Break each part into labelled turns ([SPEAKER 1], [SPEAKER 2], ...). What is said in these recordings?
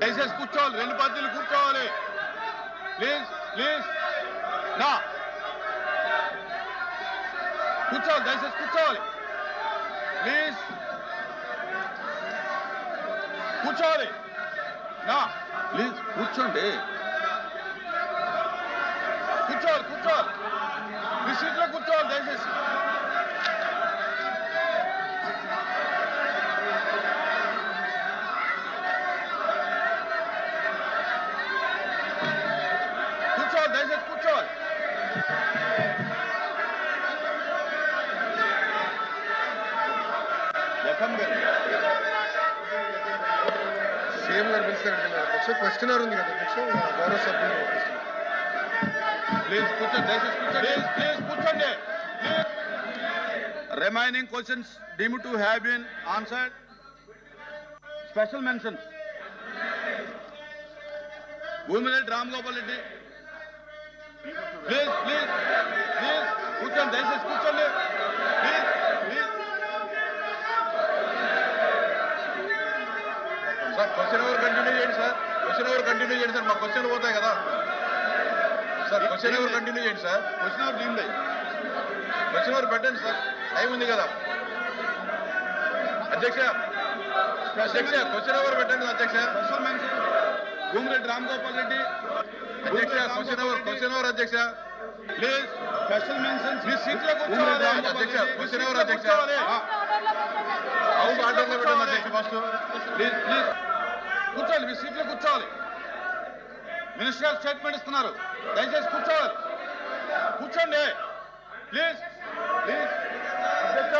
[SPEAKER 1] దయచేసి కూర్చోవాలి రెండు పద్ధతులు కూర్చోవాలి ప్లీజ్ ప్లీజ్ నా కూర్చోవాలి దయచేసి కూర్చోవాలి ప్లీజ్ కూర్చోవాలి నా ప్లీజ్ కూర్చోండి కూర్చోవాలి కూర్చోవాలి
[SPEAKER 2] సీఎం అధ్యక్ష క్వశ్చనర్ ఉంది కదా అధ్యక్ష గౌరవ సభ్యులు
[SPEAKER 1] ప్లీజ్ కూర్చోండి దయచేసి కూర్చోండి ప్లీజ్ కూర్చోండి remaining questions deem to have been answered special mentions Bhumireddy Ram Gopal Reddy please please please కూర్చోండి దయచేసి కూర్చోండి. Please please
[SPEAKER 2] sir question hour continue చేయండి సార్ క్వశ్చన్ అవర్ కంటిన్యూ చేయండి సార్? మా క్వశ్చన్లు పోతాయి కదా. సార్ క్వశ్చన్ అవర్ కంటిన్యూ చేయండి sir?
[SPEAKER 1] Question hour deemed
[SPEAKER 2] question hour పెట్టండి సార్? టైం ఉంది కదా. అధ్యక్ష అధ్యక్ష క్వశ్చన్ అవర్ పెట్టండి అధ్యక్ష?
[SPEAKER 1] మెన్షన్ భూమిరెడ్డి రామ్ గోపాల్ రెడ్డి.
[SPEAKER 2] అధ్యక్ష క్వశ్చన్ అవర్ క్వశ్చన్ అవర్ అధ్యక్ష?
[SPEAKER 1] ప్లీజ్ స్పెషల్ మెన్షన్స్ మీ సీట్లో కూర్చోవాలి
[SPEAKER 2] అధ్యక్ష, క్వశ్చన్ అవర్ అధ్యక్ష. హౌస్ ఆర్డర్లో పెట్టండి అధ్యక్ష ఫస్ట్
[SPEAKER 1] ప్లీజ్ ప్లీజ్ కూర్చోవాలి మీ సీట్లో కూర్చోవాలి. మినిస్టర్ గారు స్టేట్మెంట్ ఇస్తున్నారు. దయచేసి కూర్చోవాలి. కూర్చోండి. ప్లీజ్ ప్లీజ్ ప్లీజ్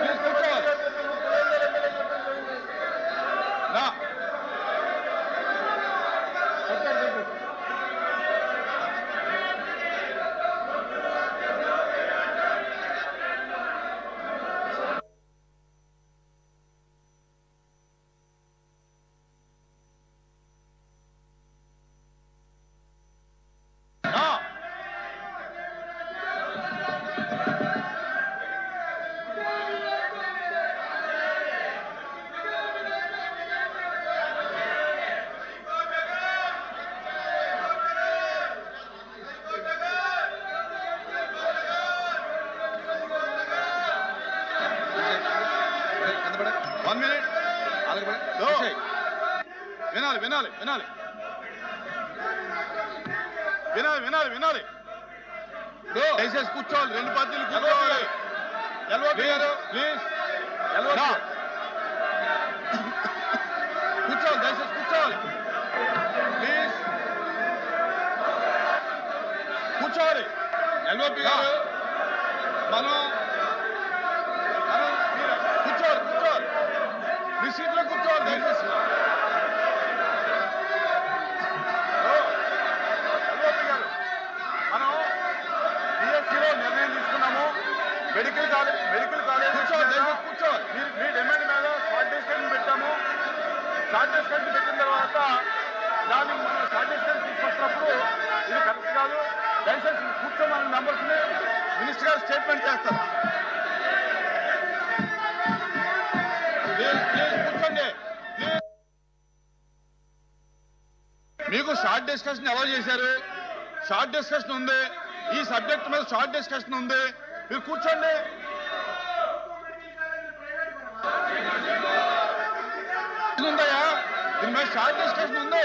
[SPEAKER 1] ప్లీజ్ వినాలి. వినాలి వినాలి వినాలి. దయచేసి కూర్చోవాలి రెండు పార్టీలు కూర్చోవాలి. ప్లీజ్ కూర్చోవాలి దయచేసి కూర్చోవాలి. ప్లీజ్ కూర్చోవాలి. ఎల్ఓపి గారు మనం మనం కూర్చోవాలి కూర్చోవాలి. మీ సీట్లో కూర్చోవాలి దయచేసి ఎల్ఓపి గారు మనం బిఎస్సీలో నిర్ణయం తీసుకున్నాము మెడికల్ కాలేజ్ మెడికల్ కాలేజ్ కూర్చోవాలి మీ డిమాండ్ మీద డిస్కషన్ పెట్టాము. డిస్కషన్ పెట్టిన తర్వాత దాన్ని మనం డిస్కషన్ తీసుకొచ్చినప్పుడు ఇది కరెక్ట్ కాదు. దయచేసి కూర్చోమని మెంబర్స్ని మినిస్టర్ గారు స్టేట్మెంట్ చేస్తారు. కూర్చోండి. మీకు షార్ట్ డిస్కషన్ ఎలా చేశారు? షార్ట్ డిస్కషన్ ఉంది. ఈ సబ్జెక్ట్ మీద షార్ట్ డిస్కషన్ ఉంది. మీరు కూర్చోండి. ఇది ఉందయ్యా? దీని మీద షార్ట్ డిస్కషన్ ఉంది.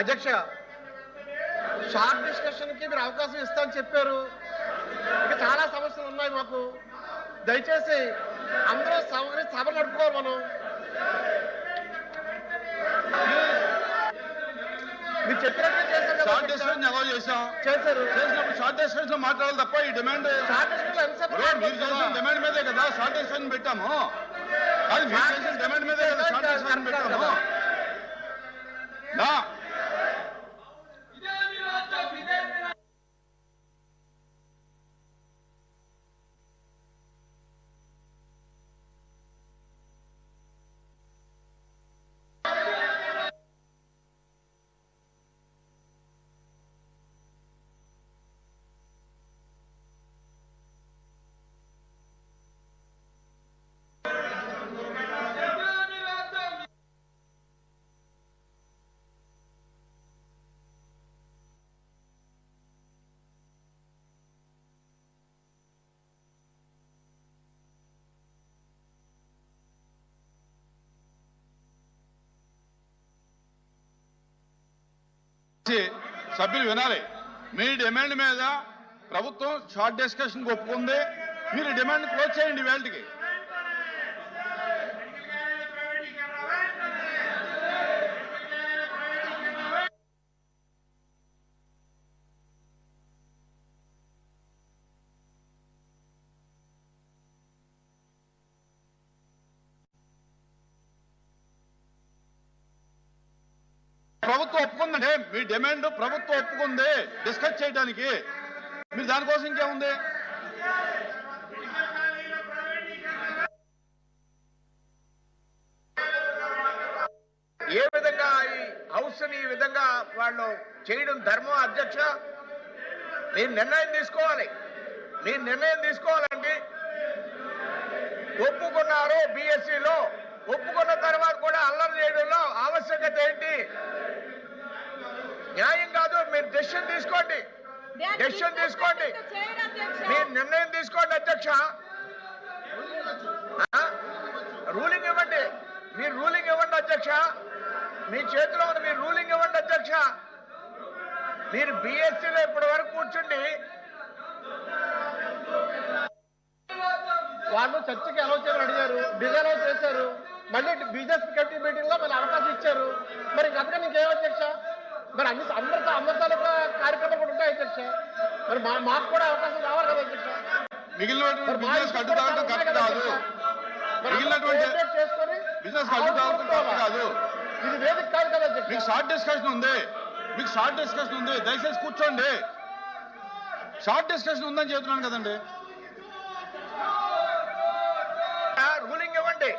[SPEAKER 3] అధ్యక్ష షార్ట్ డిస్కషన్కి మీరు అవకాశం ఇస్తామని చెప్పారు. ఇంకా చాలా సమస్యలు ఉన్నాయి మాకు. దయచేసి అందరూ సభ సభ నడుపుకోవాలి మనం. మీరు చెప్పినట్టు చేశారు
[SPEAKER 1] షార్ట్? డిస్కషన్ అలౌ చేశాం
[SPEAKER 3] చేశారు.
[SPEAKER 1] చేసినప్పుడు షార్ట్ డిస్కషన్లో మాట్లాడాలి తప్ప ఈ డిమాండ్
[SPEAKER 3] షార్ట్ డిస్కషన్
[SPEAKER 1] మీరు చేసిన? డిమాండ్ మీదే కదా షార్ట్ డిస్కషన్ పెట్టాము. అది మీరు చేసిన డిమాండ్ మీదే కదా షార్ట్ డిస్కషన్ పెట్టాము. నా సభ్యులు వినాలి. మీ డిమాండ్ మీద ప్రభుత్వం షార్ట్ డిస్కషన్ ఒప్పుకుంది. మీరు డిమాండ్ క్లోజ్ చేయండి వేళకి ప్రభుత్వం ఒప్పుకుందండి. మీ డిమాండ్ ప్రభుత్వం ఒప్పుకుంది. డిస్కస్ చేయడానికి. మీరు దానికోసం ఇంకేముంది?
[SPEAKER 4] ఏ విధంగా ఈ హౌస్ ఈ విధంగా వాళ్ళు చేయడం ధర్మం అధ్యక్ష? మీరు నిర్ణయం తీసుకోవాలి. మీరు నిర్ణయం తీసుకోవాలండి. ఒప్పుకున్నారు బిఎస్సిలో. ఒప్పుకున్న తర్వాత కూడా అల్లరి చేయడంలో ఆవశ్యకత ఏంటి? న్యాయం కాదు మీరు డెసిషన్ తీసుకోండి. డెసిషన్ తీసుకోండి. మీరు నిర్ణయం తీసుకోండి అధ్యక్ష? రూలింగ్ ఇవ్వండి. మీరు రూలింగ్ ఇవ్వండి అధ్యక్ష. మీ చేతిలో ఉంది మీరు రూలింగ్ ఇవ్వండి అధ్యక్ష. మీరు బిఎస్సీలో ఇప్పటి వరకు కూర్చుండి.
[SPEAKER 3] వాళ్ళు చర్చకి అలౌ చేయమని అడిగారు డిజైన్ చేశారు. మళ్ళీ బిజినెస్ కమిటీ మీటింగ్లో మళ్ళీ అవకాశం ఇచ్చారు. మరి అంతకని ఇంకేం అధ్యక్ష? మరి అన్ని అందరితో అందరి తాలూకా కార్యక్రమాలు కూడా ఉంటాయి అధ్యక్ష మరి మా మాకు కూడా అవకాశం రావాలి కదా అధ్యక్ష
[SPEAKER 1] మిగిలినటువంటి బిజినెస్ కరెక్ట్
[SPEAKER 3] కదా
[SPEAKER 1] మిగిలినటువంటి బిజినెస్ కరెక్ట్
[SPEAKER 3] ఇది వేదిక కాదు కదా అధ్యక్ష
[SPEAKER 1] మీకు షార్ట్ డిస్కషన్ ఉంది. మీకు షార్ట్ డిస్కషన్ ఉంది. దయచేసి కూర్చోండి. షార్ట్ డిస్కషన్ ఉందని చెబుతున్నాను కదండి
[SPEAKER 4] ఆ, రూలింగ్ ఇవ్వండి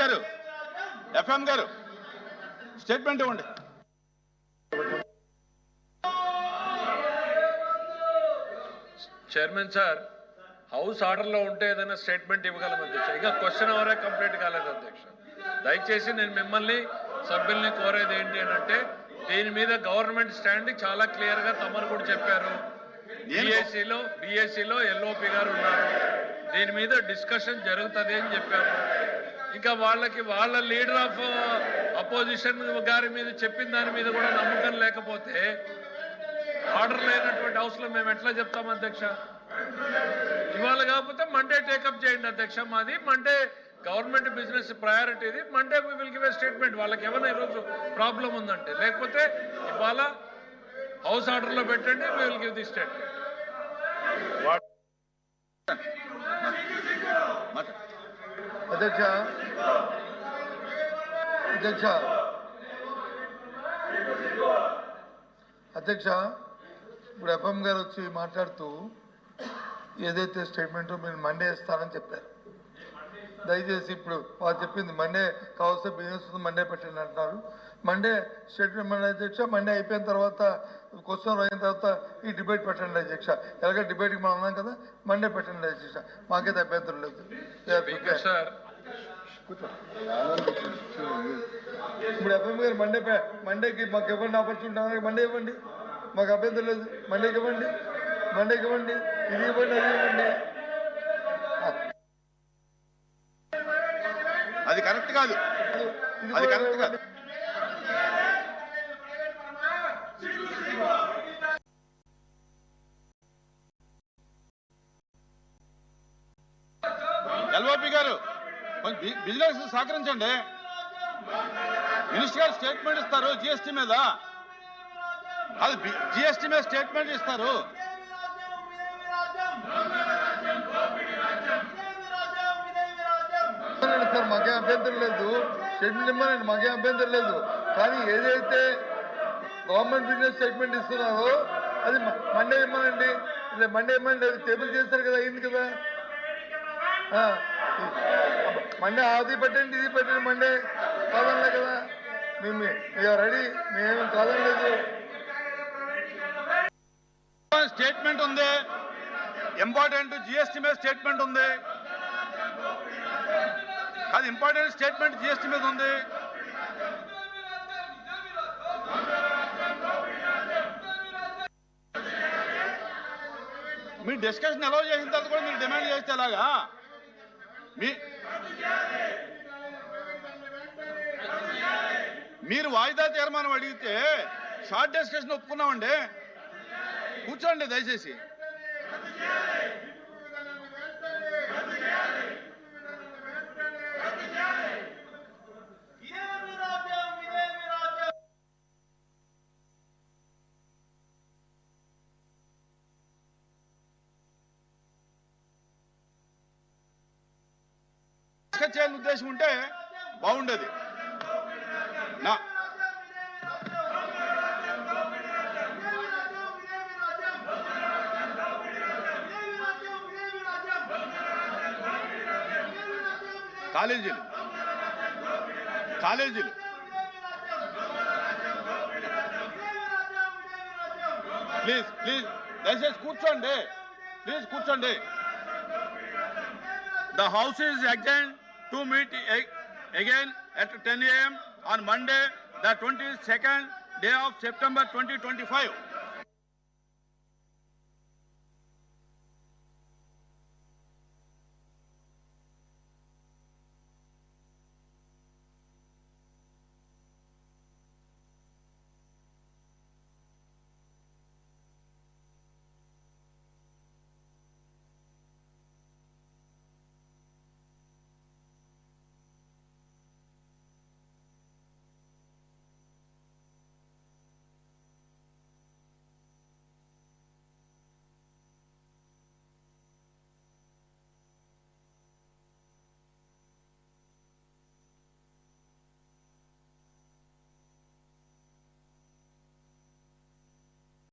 [SPEAKER 1] గారు ఎఫ్ఎం గారు స్టేట్మెంట్ ఇవ్వండి.
[SPEAKER 5] చైర్మన్ సార్ హౌస్ ఆర్డర్లో ఉంటే ఏదైనా స్టేట్మెంట్ ఇవ్వగలం అధ్యక్ష? ఇంకా క్వశ్చన్ అవరే కంప్లీట్ కాలేదు అధ్యక్ష. దయచేసి నేను మిమ్మల్ని సభ్యుల్ని కోరేది ఏంటి అని అంటే దీని మీద గవర్నమెంట్ స్టాండ్ చాలా క్లియర్గా తమరు కూడా చెప్పారు. బిఎస్సిలో బిఎస్సిలో ఎల్ఓపి గారు ఉన్నారు. దీని మీద డిస్కషన్ జరుగుతుంది అని చెప్పారు. ఇంకా వాళ్ళకి వాళ్ళ లీడర్ ఆఫ్ అపోజిషన్ గారి మీద చెప్పిన దాని మీద కూడా నమ్మకం లేకపోతే ఆర్డర్ లేనటువంటి హౌస్లో మేము ఎట్లా చెప్తాం అధ్యక్ష? ఇవాళ కాకపోతే మండే టేకప్ చేయండి అధ్యక్ష మాది. Monday government business ప్రయారిటీది Monday will give a statement వాళ్ళకి ఏమైనా ఈరోజు ప్రాబ్లం ఉందంటే. లేకపోతే ఇవాళ హౌస్ ఆర్డర్లో పెట్టండి విల్ గివ్ ది స్టేట్మెంట్
[SPEAKER 6] అధ్యక్ష. అధ్యక్ష. అధ్యక్ష ఇప్పుడు ఎఫ్ఎం గారు వచ్చి మాట్లాడుతూ ఏదైతే స్టేట్మెంట్ మీరు మండే ఇస్తారని చెప్పారు. దయచేసి ఇప్పుడు వాళ్ళు చెప్పింది మండే కావాల్సిన బిజినెస్ మండే పెట్టండి అంటున్నారు. మండే స్టేట్మెంట్ మండే అధ్యక్ష? మండే అయిపోయిన తర్వాత క్వశ్చన్ అయిన తర్వాత ఈ డిబేట్ పెట్టండి అధ్యక్ష. ఎలాగ డిబేట్కి మనం అన్నాం కదా మండే పెట్టండి అధ్యక్ష. మాకైతే అభ్యంతరం లేదు. ఇప్పుడు ఎఫ్ఎం గారు మండే మండేకి మాకు ఇవ్వండి ఆపర్చునిటీ మండే ఇవ్వండి. మాకు అభ్యంతరం లేదు. మండేకి ఇవ్వండి. మండేకి ఇవ్వండి. ఇది ఇవ్వండి అది ఇవ్వండి.
[SPEAKER 1] అది కరెక్ట్ కాదు. అది కరెక్ట్ కాదు. బిజినెస్ సహకరించండి. మినిస్టర్ గారు స్టేట్మెంట్ ఇస్తారు జిఎస్టీ మీద. అది జిఎస్టీ మీద స్టేట్మెంట్ ఇస్తారు.
[SPEAKER 6] ఇవ్వనండి సార్ మాకేం అభ్యంతరం లేదు. స్టేట్మెంట్ ఇవ్వనండి మాకే అభ్యంతరం లేదు. కానీ ఏదైతే గవర్నమెంట్ బిజినెస్ స్టేట్మెంట్ ఇస్తున్నారో అది మండే ఇవ్వనండి మండే ఇవ్వమండి అది టేబుల్ చేస్తారు కదా అయింది కదా. మండే అది పెట్టండి ఇది పెట్టండి మండే. కాదనలే కదా. మేము రెడీ. మేము కాదనలేదు.
[SPEAKER 1] స్టేట్మెంట్ ఉంది. ఇంపార్టెంట్ జిఎస్టీ మీద స్టేట్మెంట్ ఉంది. అది ఇంపార్టెంట్ స్టేట్మెంట్ జిఎస్టీ మీద ఉంది. మీ డిస్కషన్ ఎలా చేసిన తర్వాత కూడా మీరు డిమాండ్ చేస్తే ఎలాగా? మీ మీరు వాయిదా తీర్మానం అడిగితే షార్ట్ డిస్కషన్ ఒప్పుకున్నామండి. కూర్చోండి దయచేసి. చేయాలని ఉద్దేశం ఉంటే బాగుండేది. నా కాలేజీలు. కాలేజీలు. ప్లీజ్ ప్లీజ్ దయచేసి కూర్చోండి. ప్లీజ్ కూర్చోండి. The house is again to meet again at 10 a.m. on Monday, the 22nd day of September 2025.